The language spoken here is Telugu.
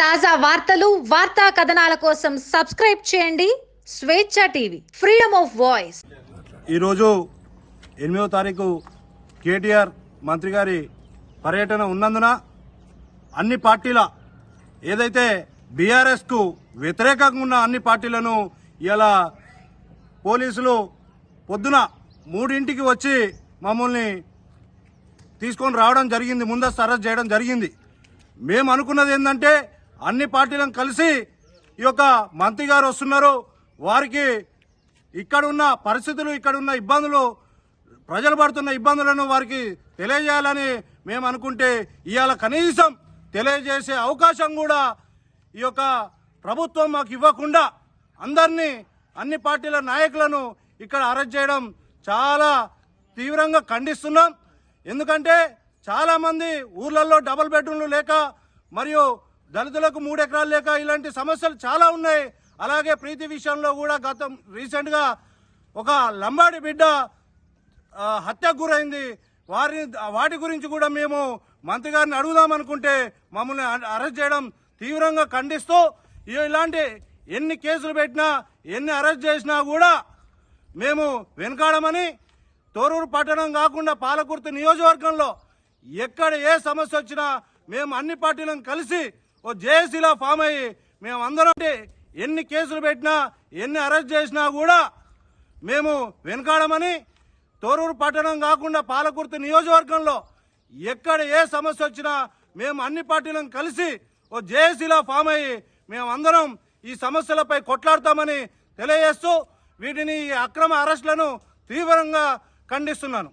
తాజా వార్తలు వార్తా కథనాల కోసం సబ్స్క్రైబ్ చేయండి. స్వేచ్ఛ టీవీ ఫ్రీడమ్ ఆఫ్ వాయిస్. ఈరోజు ఎనిమిదో తారీఖు కేటీఆర్ మంత్రి గారి పర్యటన ఉన్నందున అన్ని పార్టీల ఏదైతే బీఆర్ఎస్కు వ్యతిరేకంగా ఉన్న అన్ని పార్టీలను ఇలా పోలీసులు పొద్దున మూడింటికి వచ్చి మమ్మల్ని తీసుకొని రావడం జరిగింది ముందస్తు అరెస్ట్ చేయడం జరిగింది. మేము అనుకున్నది ఏంటంటే అన్ని పార్టీలను కలిసి ఈ యొక్క మంత్రి గారు వస్తున్నారు. వారికి ఇక్కడున్న పరిస్థితులు ఇక్కడ ఉన్న ఇబ్బందులు ప్రజలు పడుతున్న ఇబ్బందులను వారికి తెలియజేయాలని మేము అనుకుంటే ఇవాళ కనీసం తెలియజేసే అవకాశం కూడా ఈ యొక్క ప్రభుత్వం మాకు ఇవ్వకుండా అందరినీ అన్ని పార్టీల నాయకులను ఇక్కడ అరెస్ట్ చేయడం చాలా తీవ్రంగా ఖండిస్తున్నాం. ఎందుకంటే చాలామంది ఊర్లలో డబుల్ బెడ్రూమ్లు లేక మరియు దళితులకు మూడు ఎకరాలు లేక ఇలాంటి సమస్యలు చాలా ఉన్నాయి. అలాగే ప్రీతి విషయంలో కూడా గతం రీసెంట్గా ఒక లంబాడి బిడ్డ హత్యకు గురైంది. వారిని వాటి గురించి కూడా మేము మంత్రి గారిని అడుగుదాం అనుకుంటే మమ్మల్ని అరెస్ట్ చేయడం తీవ్రంగా ఖండిస్తూ ఇలాంటి ఎన్ని కేసులు పెట్టినా ఎన్ని అరెస్ట్ చేసినా కూడా మేము వెనకాడమని తోరూరు పట్టణం కాకుండా పాలకుర్తి నియోజకవర్గంలో ఎక్కడ ఏ సమస్య వచ్చినా మేము అన్ని పార్టీలను కలిసి ఓ జేఏసీలో ఫామ్ అయ్యి మేము అందరం ఎన్ని కేసులు పెట్టినా ఎన్ని అరెస్ట్ చేసినా కూడా మేము వెనకాడమని తోరూరు పట్టణం కాకుండా పాలకుర్తి నియోజకవర్గంలో ఎక్కడ ఏ సమస్య వచ్చినా మేము అన్ని పార్టీలను కలిసి ఓ జేఏసీలో ఫామ్ అయ్యి మేమందరం ఈ సమస్యలపై కొట్లాడతామని తెలియజేస్తూ వీటిని ఈ అక్రమ అరెస్టులను తీవ్రంగా ఖండిస్తున్నాను.